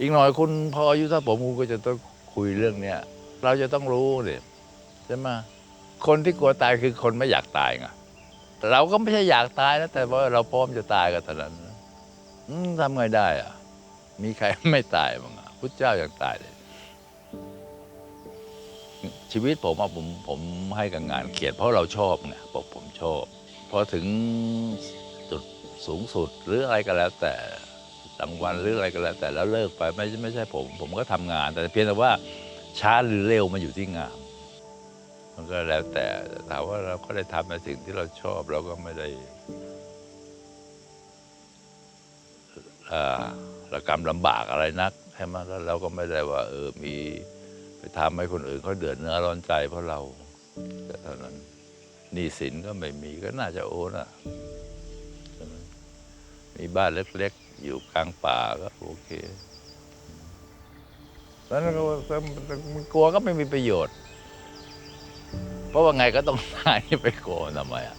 อีกหน่อยคุณพออายุถ้าผมคุณก็จะต้องคุยเรื่องเนี้ยเราจะต้องรู้เนี่ยใช่ไหมคนที่กลัวตายคือคนไม่อยากตายไงเราก็ไม่ใช่อยากตายนะแต่ว่าเราพร้อมจะตายกันเท่านั้นทำไงได้อะมีใครไม่ตายบ้างอะพุทธเจ้ายังตายเลย ชีวิตผมอะผมผมให้กับงานเขียนเพราะเราชอบไงบอกผมชอบพอถึงจุดสูงสุดหรืออะไรก็แล้วแต่ รางวัลหรืออะไรก็แล้ว แต่แล้วเลิกไปไม่ไม่ใช่ผม ผมก็ทำงาน แต่เพียงแต่ว่าช้าหรือเร็วมันอยู่ที่งาน มันก็แล้วแต่ถามว่าเราก็ได้ทำในสิ่งที่เราชอบเราก็ไม่ได้อ่อระกำลำบากอะไรนักใช่ไหมแล้วเราก็ไม่ได้ว่า เออมีไปทำให้คนอื่นเขาเดือดเนื้อร้อนใจเพราะเราแต่เท่านั้นหนี้สินก็ไม่มีก็น่าจะโอนอะ มีบ้านเล็กๆ อยู่กลางป่าก็โอเคแล้วมันกลัวก็ไม่มีประโยชน์ เพราะว่าไงก็ต้องตายไปกลัวทำไมอะ